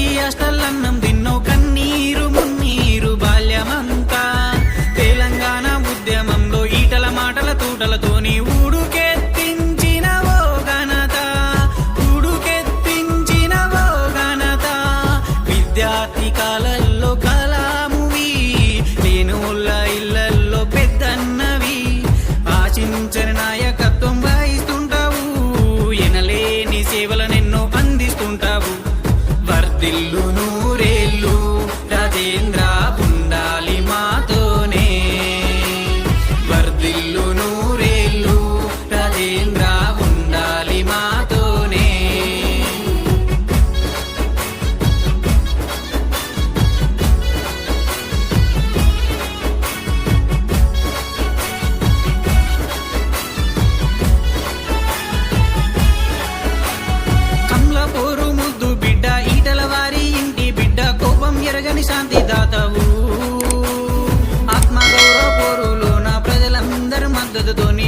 తెచ్చి అష్టలన్నం తిన్నో కన్నీరు మున్నీరు బాల్యమంతా. తెలంగాణ ఉద్యమంలో ఈటల మాటల తూటలతోని ఊడుకెత్తించిన ఓ ఘనత. ఊడుకెత్తించిన ఓ ఘనత. విద్యార్థి కాల ദില്ലു తిరగని శాంతి దాతవు. ఆత్మగౌరవ పోరులో నా ప్రజలందరి మద్దతుతో నీ